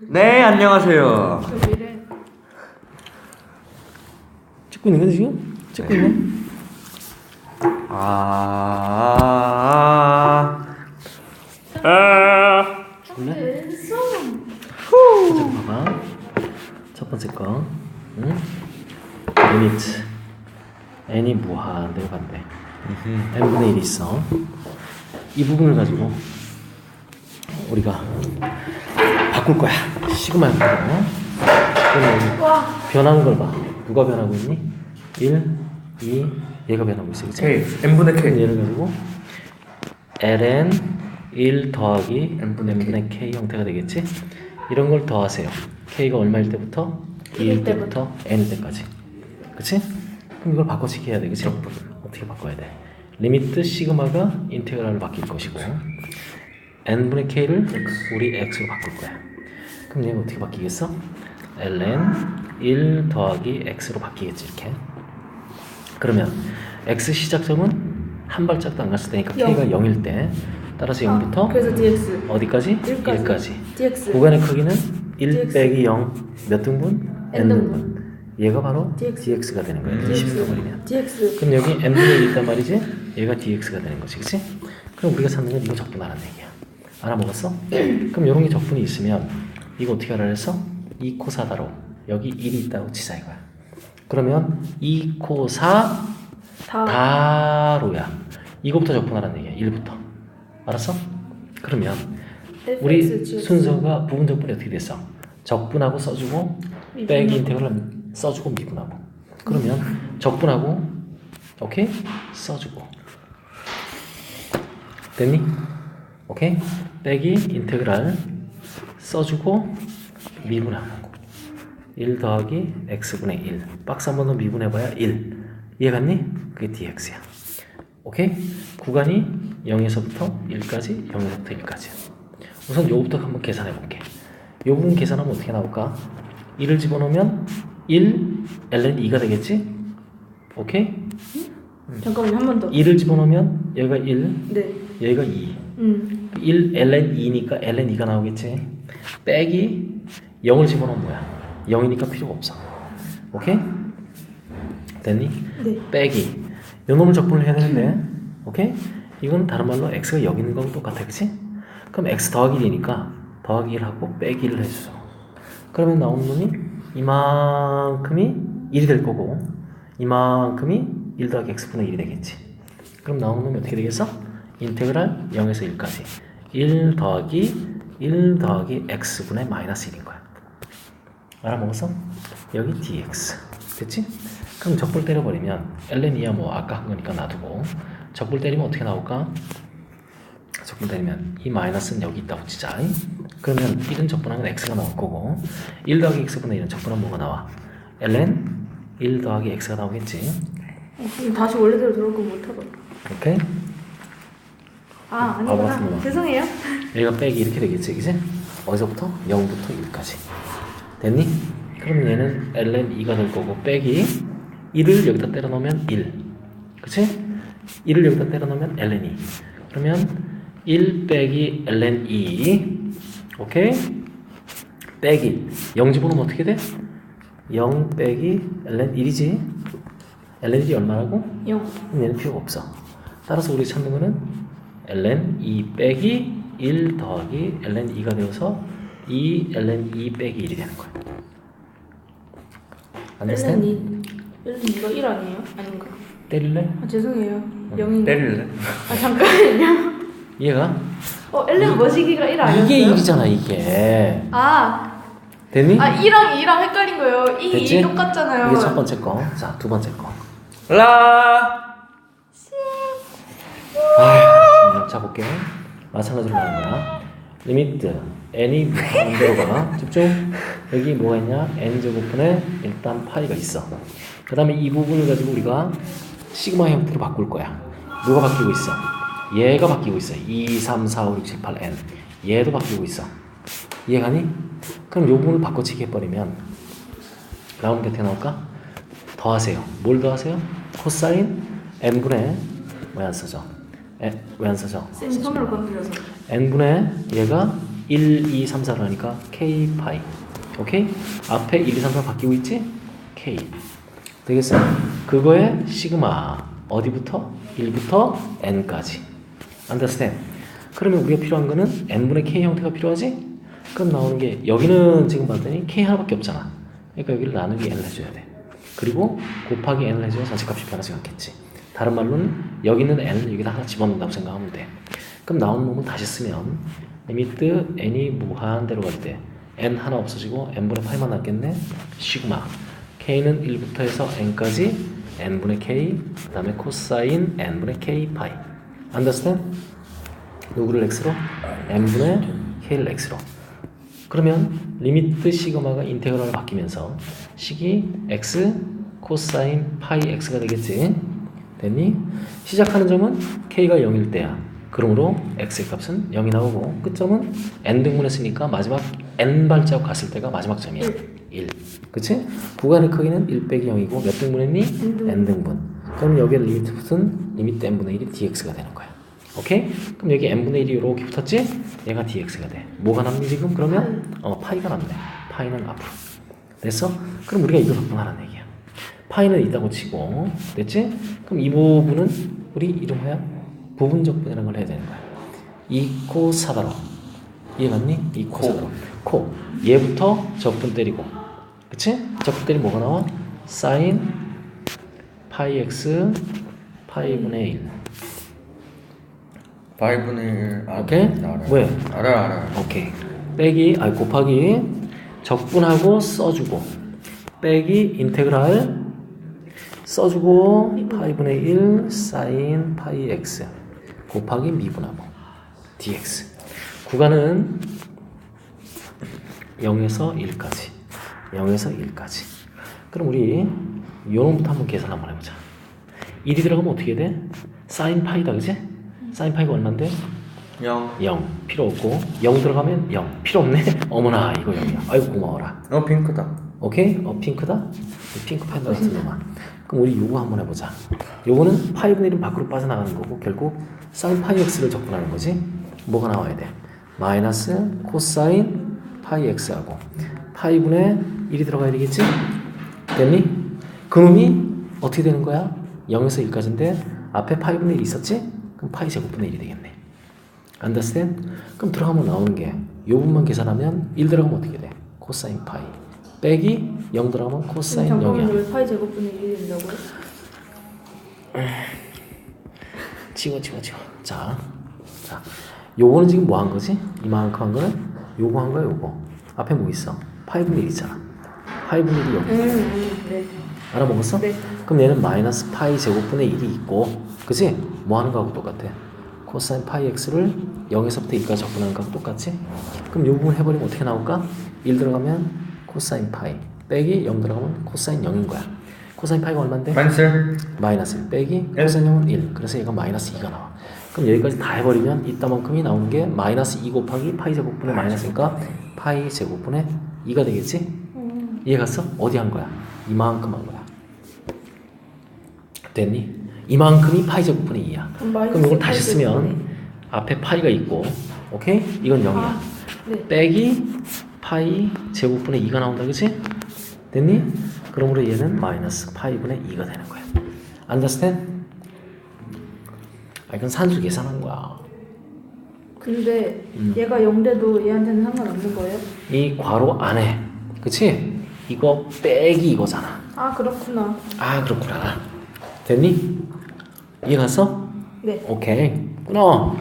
네, 안녕하세요. 찍고 있는 거지 지금? 찍고 있네. 아, 아. 자, 봐봐. 첫 번째 거. 응? 리미트. n이 무한대로 간대. n분의 1이 있어. 이 부분을 가지고 우리가 바꿀 거야. 와. 변하는 걸 봐. 누가 변하고 있니? 1, 2, 얘가 변하고 있어. 그치? K, n분의 K. 얘를 가지고 ln 1 더하기 n분의 n분의 k 형태가 되겠지? 이런 걸 더하세요. k가 얼마일 때부터? 2일 때부터 n일 때까지. 그치? 그럼 이걸 바꿔치기 해야 돼. 그치? 어떻게 바꿔야 돼? 리미트 시그마가 인테그랄로 바뀔 것이고 n분의 k를 우리 x로 바꿀 거야. 그럼 얘가 어떻게 바뀌겠어? ln 1 더하기 x로 바뀌겠지 이렇게. 그러면 x 시작점은 한 발짝도 안 갔을 때니까 영. k가 0일 때 따라서 0부터 아, 그래서 dx. 어디까지? 1까지. 1까지. dx. 구간의 크기는 1 dx. 빼기 0 몇 등분? n 등분. 얘가 바로 dx. dx가 되는. 20도 버리면. dx. 그럼 여기 n분의 1 있단 말이지? 얘가 dx가 되는 거지. 그치? 그럼 우리가 찾는 건 이거 적분하라는 얘기야. 알아먹었어? 그럼 이런 게 적분이 있으면 이거 어떻게 하라 그랬어? 2코 4다로 여기 1이 있다고 치자 이거야. 그러면 2코 4 다. 다로야. 이거부터 적분하라는 얘기야. 1부터. 알았어? 그러면 우리. 순서가 부분 적분이 어떻게 됐어? 적분하고 써주고. 빼기 인테그랄 써주고 미분하고 그러면 적분하고 오케이 써주고 됐니? 오케이 빼기 인테그랄 써주고 미분하고 1 더하기 x분의 1 박스 한 번 더 미분해봐야 1 이해갔니? 그게 dx야 오케이? 구간이 0에서부터 1까지 0에서부터 1까지 우선 요거부터 한번 계산해 볼게 요 부분 계산하면 어떻게 나올까? 1을 집어넣으면 1 ln 2가 되겠지? 오케이? 잠깐만 한 번 더. 2를 집어넣으면 여기가 1 네. 여기가 2 음. 1 ln 2니까 ln 2가 나오겠지? 빼기 0을 집어넣으면 뭐야? 0이니까 필요가 없어 오케이? 됐니? 네. 빼기 요 놈을 적분을 해야 되는데 오케이? 이건 다른 말로 x가 여기 있는 거하고 똑같아 그치? 그럼 x 더하기 1이니까 더하기 1 하고 빼기 1을 해주죠 그러면 나오는 놈이 이만큼이 1이 될 거고 이만큼이 1 더하기 x분의 1이 되겠지 그럼 나오는 놈이 어떻게 되겠어? 인테그랄 0에서 1까지 1 더하기 1 더하기 x분의 마이너스 1인 거야 알아먹었어? 여기 dx 됐지? 그럼 적불 때려버리면 ln이야 뭐 아까 한 거니까 놔두고 적불 때리면 어떻게 나올까? 적분 때리면 이 마이너스는 여기 있다고 치자 그러면 1은 적분하면 x가 나올 거고 1 더하기 x분의 1은 적분하면 뭐가 나와? ln 1 더하기 x가 나오겠지 어, 다시 원래대로 들어올 거 못하고. 오케이? 아 아니구나. 놈아. 죄송해요. 얘가 빼기 이렇게 되겠지 그지? 어디서부터? 0부터 1까지 됐니? 그럼 얘는 ln 2가 될 거고 빼기 1을 여기다 때려 넣으면 1 그치? 1을 여기다 때려 넣으면 ln 2 그러면 1 빼기 ln 2 오케이? 빼기 0 집어넣으면 어떻게 돼? 0 빼기 ln 1이지 ln 1이 얼마라고? 0. 그럼 얘는 필요가 없어. 따라서 우리 찾는 거는 ln 2 빼기 1 더하기 ln 2가 되어서 2 ln 2 빼기 1이 되는 거야. understand? 1은 2. 1은 2가 1 아니에요? 아닌가? 때릴래? 아 죄송해요. 0인. 때릴래? 아 잠깐만요. 이해가? 어 L은 머시기가 1 아니었어요? 이게 1이잖아 이게. 아, 됐니? 아 2랑 2랑 헷갈린 거예요. 2, 됐지? 2 똑같잖아요. 이게 첫 번째 거. 자, 두 번째 거. 라. 아, 자 볼게. 마찬가지로 나온 거야. 리미트 n이 반대로 가. 집중. 여기 뭐가 있냐? n 제곱분에 일단 파이가 있어. 그 다음에 이 부분을 가지고 우리가 시그마 형태로 바꿀 거야. 누가 바뀌고 있어? 얘가 바뀌고 있어. 2, 3, 4, 5, 6, 7, 8, n. 얘도 바뀌고 있어. 이해가니? 그럼 요 부분을 바꿔치기 해버리면 나오는 게 어떻게 나올까? 더하세요. 뭘 더하세요? 코사인 n분의 왜안 써져? 왜안 써져? 쌤이 손으로 건드려서. n분의 얘가 1, 2, 3, 4를 하니까 k 파이. 오케이? 앞에 1, 2, 3, 4 바뀌고 있지? k. 되겠어? 그거에 시그마 어디부터? 1부터 n까지. understand? 그러면 우리가 필요한 거는 n분의 k 형태가 필요하지? 그럼 나오는 게 여기는 지금 봤더니 k 하나밖에 없잖아. 그러니까 여기를 나누기 n을 해줘야 돼. 그리고 곱하기 n을 해줘야 전체 값이 변하지 않겠지. 다른 말로는 여기는 n을 여기다 하나 집어넣는다고 생각하면 돼. 그럼 나오는 놈은 다시 쓰면 리미트 n이 무한대로 갈 때 n 하나 없어지고 n분의 파이만 남겠네. 시그마 k는 1부터 해서 n까지 n분의 k 그 다음에 코사인 n분의 k 파이. understand? 누구를 x로? n분의 k를 x로. 그러면 리미트 시그마가 인테그랄로 바뀌면서 식이 x 코사인 파이 x가 되겠지. 됐니? 시작하는 점은 k가 0일 때야. 그러므로 x의 값은 0이 나오고 끝점은 n 등분했으니까 마지막 n 발자국 갔을 때가 마지막 점이야. 1. 그치? 구간의 크기는 1 빼기 0이고 몇 등분했니? N등분. n 등분. 그럼 여기에 리미트 붙은 리미트 n분의 1이 dx가 되는 거야. 오케이? 그럼 여기 n분의 1이 이렇게 붙었지? 얘가 dx가 돼. 뭐가 남니 지금? 그러면 어 파이가 남네. 파이는 앞으로. 됐어? 그럼 우리가 이거 적분하라는 얘기야. 파이는 있다고 치고 됐지? 그럼 이 부분은 우리 이름하여 부분 적분이라는 걸 해야 되는 거야. 이코 사다로 이해갔니? 이코 사다로 코 얘부터 적분 때리고 그치? 적분 때리면 뭐가 나와? 사인 파이 x 파이분의 1 5분의 1 아, 오케이? 알아요. 왜? 알아요 알아요 오케이. 빼기, 아니 곱하기 적분하고 써주고 빼기 인테그랄 써주고 파이분의 1 사인 파이 x 곱하기 미분하고 dx 구간은 0에서 1까지 0에서 1까지. 그럼 우리 요놈부터 한번 계산 한번 해보자. 1이 들어가면 어떻게 돼? 사인 파이다 그지? 사인 파이가 얼만데? 0 0 필요 없고 0 들어가면 0 필요 없네? 어머나 이거 0이야. 아이고 고마워라. 어 핑크다 오케이? 어 핑크다? 이 핑크 팬더 같은 놈아 그럼 우리 요거 한번 해보자. 요거는 파이분의 1은 밖으로 빠져나가는 거고 결국 사인 파이 x를 적분하는 거지. 뭐가 나와야 돼? 마이너스 코사인 파이 x하고 파이분의 1이 들어가야 되겠지? 됐니? 그놈이 어떻게 되는 거야? 0에서 1까지인데 앞에 파이분의 1이 있었지? 그럼 파이 제곱분의 1이 되겠네. Understand? 그럼 들어가면 나오는 게 요 부분만 계산하면 1 들어가면 어떻게 돼? 코사인 파이 빼기 0 들어가면 코사인 잠깐만요. 0이야 왜 파이 제곱분의 1이 된다고요? 지워 지워 지워 자, 자 요거는 지금 뭐 한 거지? 이만큼 한 거는 요거 한 거야 요거 앞에 뭐 있어? 파이분의 1 있잖아 파이분의 1이 여기 음, 음, 네. 알아먹었어? 네. 그럼 얘는 마이너스 파이 제곱분의 1이 있고 그지? 뭐 하는 거하고 똑같아 코사인 파이 x를 0에서부터 1까지 적분하는 거하고 똑같지? 그럼 이 부분 해버리면 어떻게 나올까? 1 들어가면 코사인 파이 빼기 0 들어가면 코사인 0인 거야 코사인 파이가 얼만데? 마이너스 마이너스 1 빼기 일. 코사인 0은 1 그래서 얘가 마이너스 2가 나와 그럼 여기까지 다 해버리면 이따만큼이 나오는 게 마이너스 2 곱하기 파이 제곱분의 마이너스니까 파이 제곱분의 2가 되겠지? 음. 이해 갔어? 어디 한 거야? 이만큼 한 거야. 됐니? 이만큼이 파이 제곱분의 2야. 그럼 이걸 다시 쓰면 앞에 파이가 있고, 오케이? 이건 0이야. 아, 네. 빼기 파이 제곱분의 2가 나온다, 그치? 됐니? 그러므로 얘는 마이너스 파이분의 2가 되는 거야. understand? 아, 이건 산수 계산한 거야. 근데 음. 얘가 0돼도 얘한테는 상관없는 거예요? 이 괄호 안에, 그치? 이거 빼기 이거잖아. 아 그렇구나. 아 그렇구나 됐니? 이해 갔어? 네. 오케이 끊어